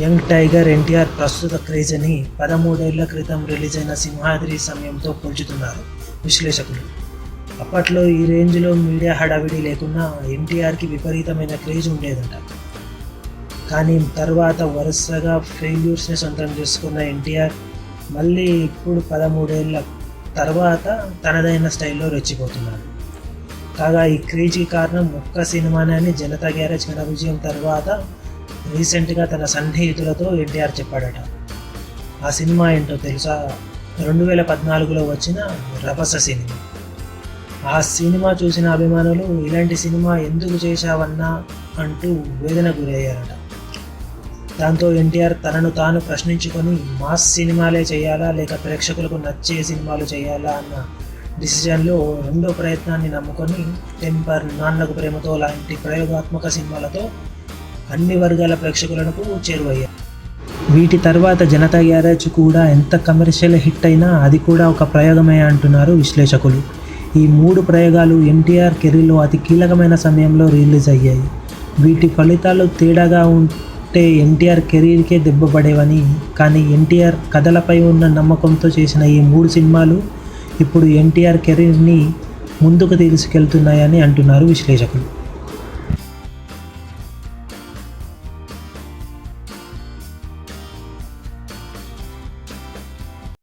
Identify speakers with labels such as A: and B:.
A: Young tiger NTR ప్రస్తుత క్రేజ్ని పదమూడేళ్ళ క్రితం release అయిన సింహాద్రి సమయంతో పోల్చుతున్నారు విశ్లేషకులు. అప్పట్లో ఈ రేంజ్లో మీడియా హడావిడి లేకున్నా ఎన్టీఆర్కి విపరీతమైన క్రేజ్ ఉండేదంట. కానీ తర్వాత వరుసగా ఫెయిల్యూర్స్ని సొంతం చేసుకున్న ఎన్టీఆర్ మళ్ళీ ఇప్పుడు పదమూడేళ్ళ తర్వాత తనదైన స్టైల్లో రెచ్చిపోతున్నాడు. కాగా ఈ క్రేజ్కి కారణం ఒక్క సినిమానే అని జనతా గ్యారేజ్ ఘన విజయం తర్వాత రీసెంట్గా తన సన్నిహితులతో ఎన్టీఆర్ చెప్పాడట. ఆ సినిమా ఏంటో తెలుసా? రెండు వేల పద్నాలుగులో వచ్చిన రభస సినిమా. ఆ సినిమా చూసిన అభిమానులు ఇలాంటి సినిమా ఎందుకు చేశావన్నా? అంటూ వేదన గురయ్యారట. దాంతో ఎన్టీఆర్ తనను తాను ప్రశ్నించుకొని మాస్ సినిమాలే చేయాలా? లేక ప్రేక్షకులకు నచ్చే సినిమాలు చేయాలా? అన్న డిసిజన్లో రెండో ప్రయత్నాన్ని నమ్ముకొని టెంపర్ నాన్నకు ప్రేమతో లాంటి ప్రయోగాత్మక సినిమాలతో అన్ని వర్గాల ప్రేక్షకులకు చేరువయ్యాయి వీటి తర్వాత జనతా గ్యారేజ్ కూడా ఎంత కమర్షియల్ హిట్ అయినా అది కూడా ఒక ప్రయోగమే అంటున్నారు విశ్లేషకులు. ఈ మూడు ప్రయోగాలు ఎన్టీఆర్ కెరీర్లో అతి కీలకమైన సమయంలో రిలీజ్ అయ్యాయి. వీటి ఫలితాలు తేడాగా ఉంటే ఎన్టీఆర్ కెరీర్కే దెబ్బపడేవని కానీ ఎన్టీఆర్ కథలపై ఉన్న నమ్మకంతో చేసిన ఈ మూడు సినిమాలు ఇప్పుడు ఎన్టీఆర్ కెరీర్ని ముందుకు తీసుకెళ్తున్నాయని అంటున్నారు విశ్లేషకులు.